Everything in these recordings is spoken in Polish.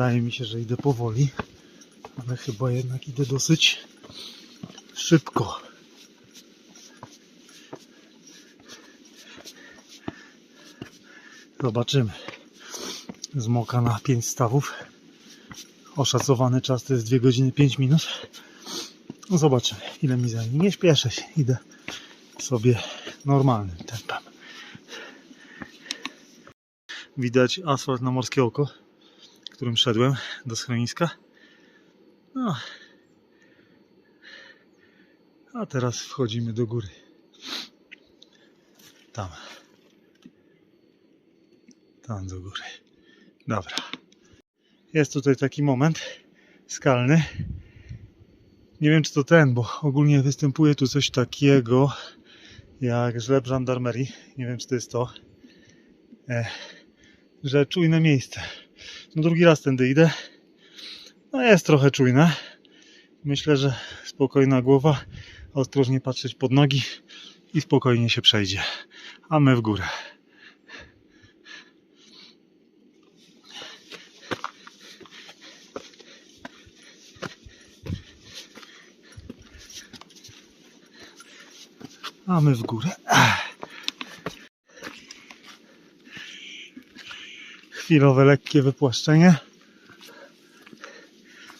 Wydaje mi się, że idę powoli, ale chyba jednak idę dosyć szybko. Zobaczymy. Zmoka na 5 stawów. Oszacowany czas to jest 2 godziny 5 minut. Zobaczymy, ile mi zajmie. Nie śpieszę się, idę sobie normalnym tempem. Widać asfalt na morskie oko, którym szedłem do schroniska. No. A teraz wchodzimy do góry. Tam. Tam do góry. Dobra. Jest tutaj taki moment skalny. Nie wiem czy to ten, bo ogólnie występuje tu coś takiego jak żleb żandarmerii. Nie wiem czy to jest to. E, że czujne miejsce. No drugi raz tędy idę. No jest trochę czujne. Myślę, że spokojna głowa, ostrożnie patrzeć pod nogi i spokojnie się przejdzie. A my w górę. A my w górę. Chwilowe lekkie wypłaszczenie.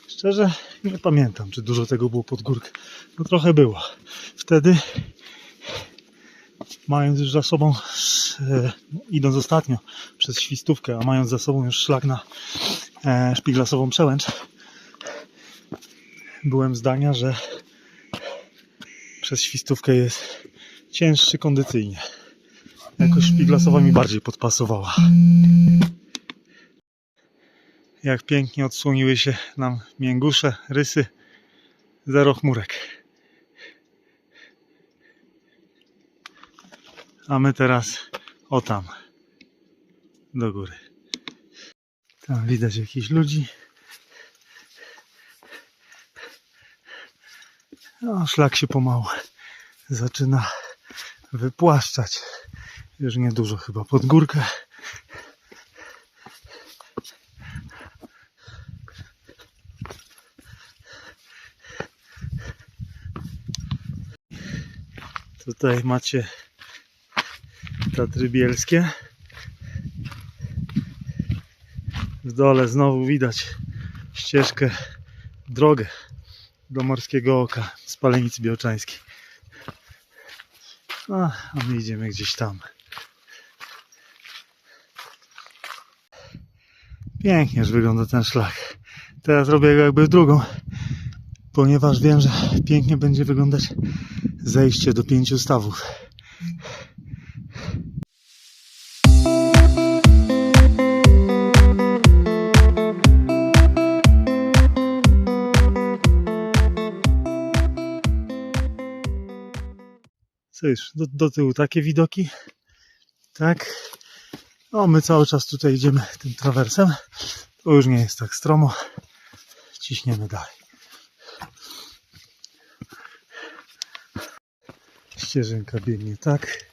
Szczerze nie pamiętam, czy dużo tego było pod górkę. No trochę było. Wtedy, mając już za sobą, e, idąc ostatnio przez świstówkę, a mając za sobą już szlak na e, szpiglasową przełęcz, byłem zdania, że przez świstówkę jest cięższy kondycyjnie. Jakoś szpiglasowa mi bardziej podpasowała. Jak pięknie odsłoniły się nam mięgusze, rysy, zero chmurek. A my teraz o tam, do góry. Tam widać jakichś ludzi. No, szlak się pomału zaczyna wypłaszczać. Już niedużo chyba pod górkę. Tutaj macie Tatry Bielskie. W dole znowu widać ścieżkę, drogę do Morskiego Oka z Palenicy Białczańskiej. A, a my idziemy gdzieś tam. Pięknie wygląda ten szlak. Teraz robię go jakby w drugą, ponieważ wiem, że pięknie będzie wyglądać zejście do pięciu stawów. Co już, do, do tyłu takie widoki. Tak. No, my cały czas tutaj idziemy tym trawersem. To już nie jest tak stromo. Ciśniemy dalej. Ścieżynka biegnie tak.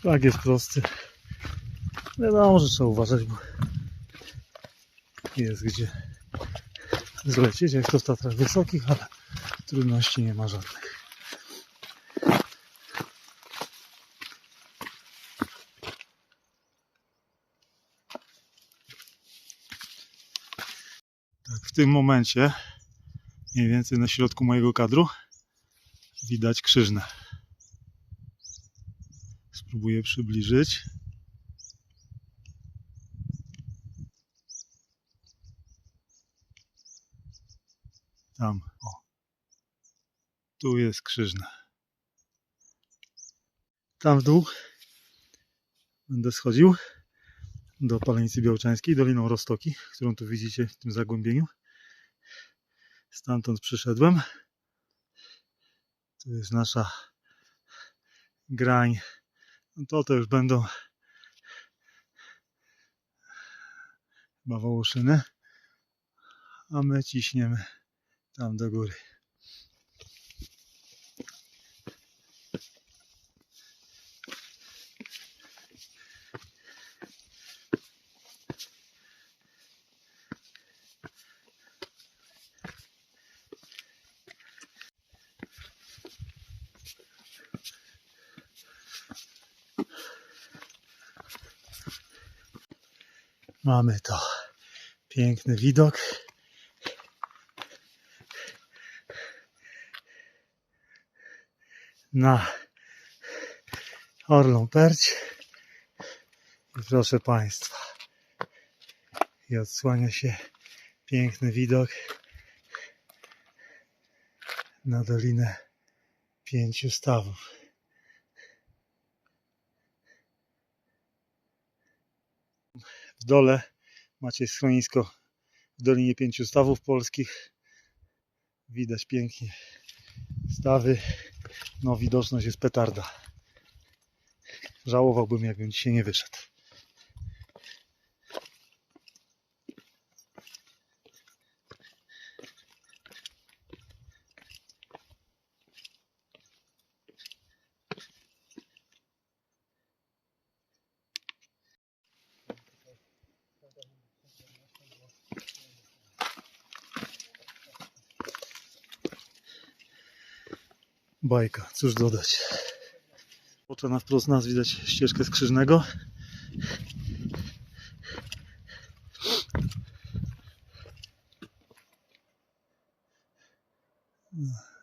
Szlak jest prosty. Wiadomo, że trzeba uważać, bo jest gdzie zlecieć, jak to w Tatrach Wysokich, ale trudności nie ma żadnych. W tym momencie, mniej więcej na środku mojego kadru, widać krzyżne. Spróbuję przybliżyć. Tam, o. Tu jest krzyżne. Tam w dół będę schodził do Palenicy Białczańskiej, Doliną Rostoki, którą tu widzicie w tym zagłębieniu. Stamtąd przyszedłem. Tu jest nasza grań. No to to już będą chyba Wołoszyny. A my ciśniemy tam do góry. Mamy to. Piękny widok. Na Orlą Perć. I proszę Państwa. I odsłania się piękny widok na Dolinę Pięciu Stawów. W dole macie schronisko w Dolinie Pięciu Stawów Polskich. Widać pięknie stawy. No widoczność jest petarda. Żałowałbym jakbym dzisiaj nie wyszedł. Bajka, cóż dodać. Oto na wprost nas widać ścieżkę skrzyżnego.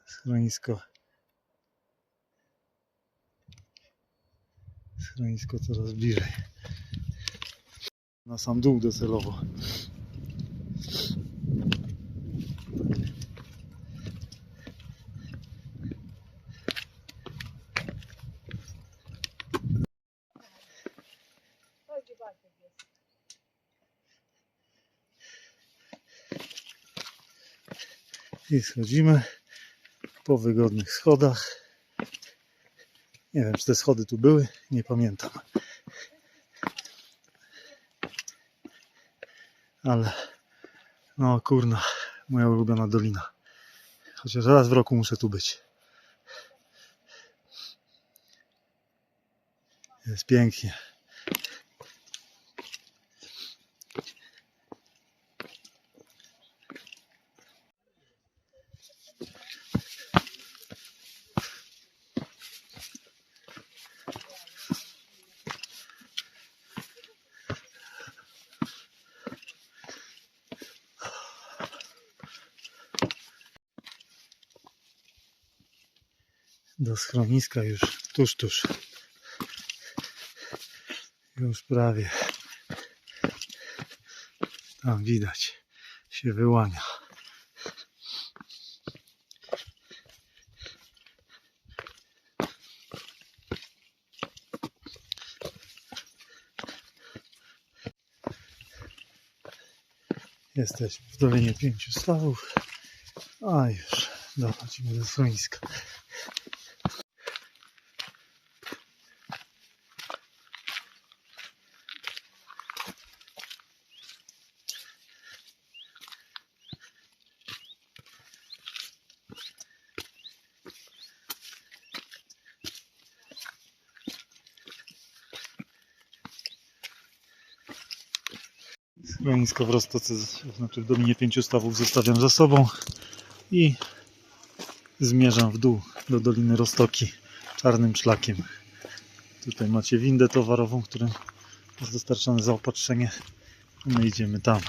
Schronisko. Schronisko coraz bliżej. Na sam dół docelowo. I schodzimy po wygodnych schodach. Nie wiem, czy te schody tu były, nie pamiętam. Ale no kurna, moja ulubiona dolina. Chociaż raz w roku muszę tu być. Jest pięknie. Do schroniska już tuż, tuż. Już prawie. Tam widać się wyłania. Jesteśmy w Dolinie Pięciu Stawów, a już dochodzimy do schroniska. Schronisko w Roztoce, znaczy w Dolinie Pięciu Stawów zostawiam za sobą i zmierzam w dół do Doliny Roztoki czarnym szlakiem. Tutaj macie windę towarową, którym jest dostarczane zaopatrzenie. My idziemy tam.